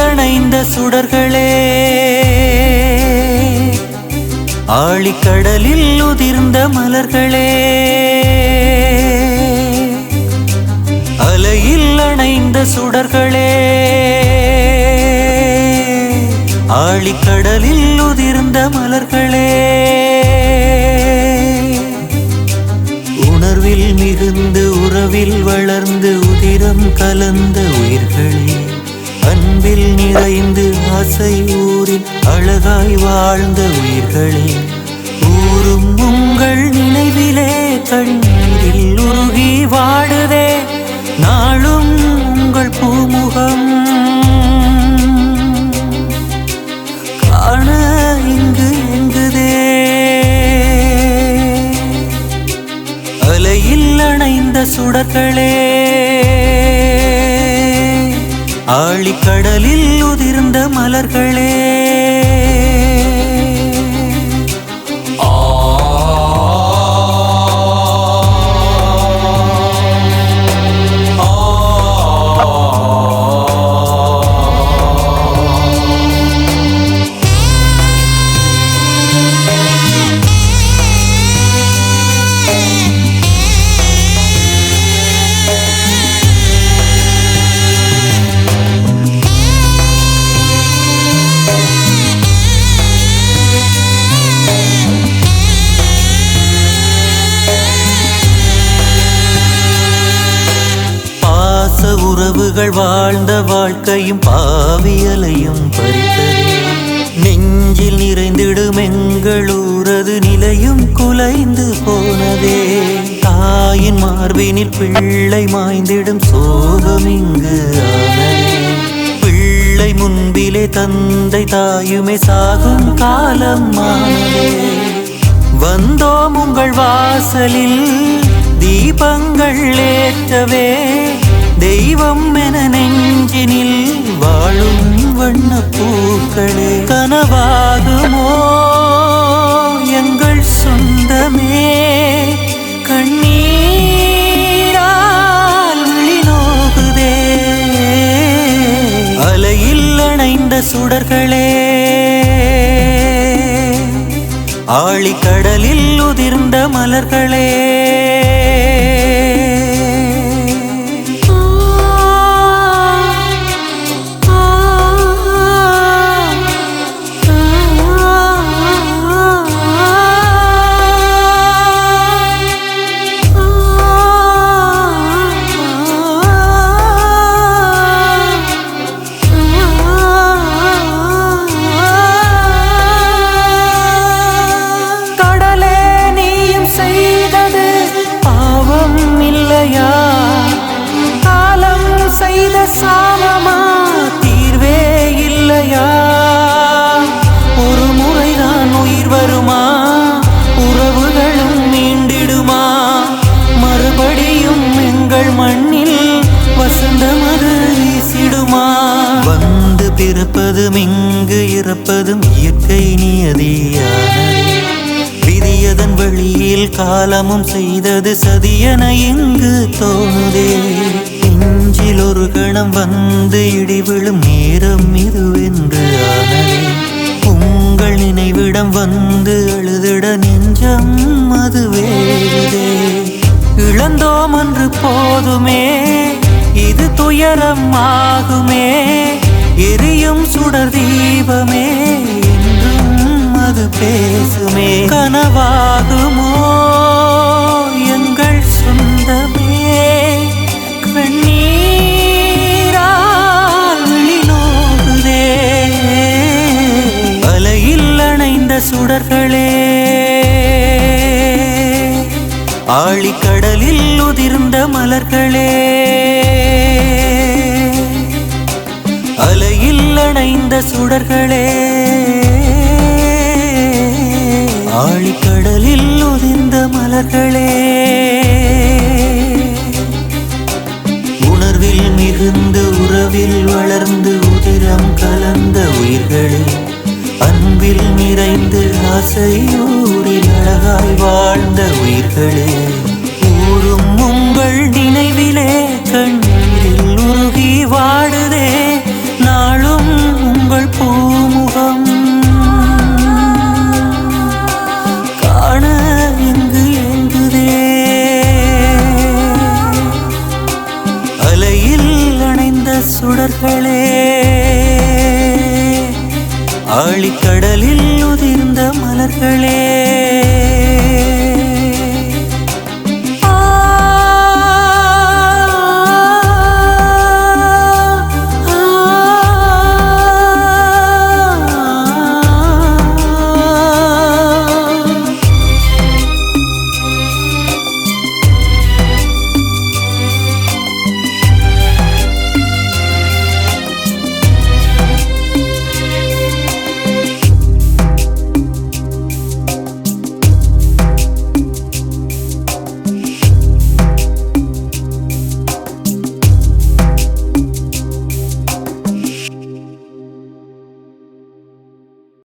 அணைந்த சுடர்களே ஆழிக்கடலில் உதிர்ந்த மலர்களே அலையில் அணைந்த சுடர்களே ஆழிக்கடலில் உதிர்ந்த மலர்களே. உணர்வில் மிகுந்து உறவில் வளர்ந்து உதிரம் கலந்த உயிர்களே. அன்பில் நிறைந்து ஆசை ஊரில் அழகாய் வாழ்ந்த உயிர்களே. ஊரும் உங்கள் நினைவிலே கண்ணீரில் உருகி வாடுதே. நாளும் உங்கள் பூமுகம். காண இங்கு எங்குதே அலையில் அணைந்த சுடர்களே. ஆழிக்கடலில் உதிர்ந்த மலர்களே. உறவுகள் வாழ்ந்த வாழ்க்கையும் பாவியலையும் பறித்ததே. நெஞ்சில் நிறைந்திடும் எங்களூரது நிலையும் குலைந்து போனதே. தாயின் மார்பினில் பிள்ளை மாய்ந்திடும் சோகம் இங்கு ஆனதே. பிள்ளை முன்பிலே தந்தை தாயுமே சாகும் காலம் ஆனதே. வந்தோம் உங்கள் வாசலில் தீபங்கள் ஏற்றவே. தெய்வம் என நெஞ்சினில் வாழும் வண்ண பூக்களே கனவாகுமோ? எங்கள் சொந்தமே கண்ணீரால் நோகுதே. அலையில் அணைந்த சுடர்களே ஆழிக்கடலில் உதிர்ந்த மலர்களே சாமமா தீர்வே இல்லையா? ஒரு முறைதான் உயிர் வருமா? உறவுகளும் மீண்டிடுமா மறுபடியும் எங்கள் மண்ணில் வசந்தமது அது வீசிடுமா? வந்து பிறப்பதும் இங்கு இறப்பதும் இயற்கை நியதியானதே. விதியதன் வழியில் காலமும் செய்தது சதியன இங்கு தோணுதே. நெஞ்சில் ஒரு கணம் வந்து இடிவிழும் நேரம் இதுவென்று ஆனதே. உங்கள் நினைவிடம் வந்து அழுதிட நெஞ்சம் அதுவே இழந்தோம் என்று போதுமே இது துயரம் ஆகுமே எரியும் சுடர் தீபமே என்றும் அது பேசுமே. கனவாகும் ஆழிக்கடலில் உதிர்ந்த மலர்களே. அலையில் அணைந்த சுடர்களே. ஆழிக்கடலில் உதிர்ந்த மலர்களே. உணர்வில் மிகுந்து உறவில் வளர்ந்து உதிரம் கலந்த உயிர்களே. அன்பில் நிறைந்து ஆசையூரில் ஒன்றாய் வாழ்ந்த உயிர்களே ஊரும் உங்கள் நினைவிலே கண்ணீரில் உருகி வாடுதே நாளும் உங்கள் பூமுகம். காண இங்கு எங்குதே அலையில் அணைந்த சுடர்களே ஆழிக்கடலில் உதிர்ந்த மலர்களே